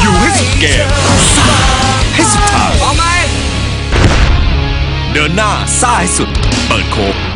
อยู่ให้สุดเกมซ่าให้สุดทางเดินหน้าซ่าให้สุด เปิดโคบ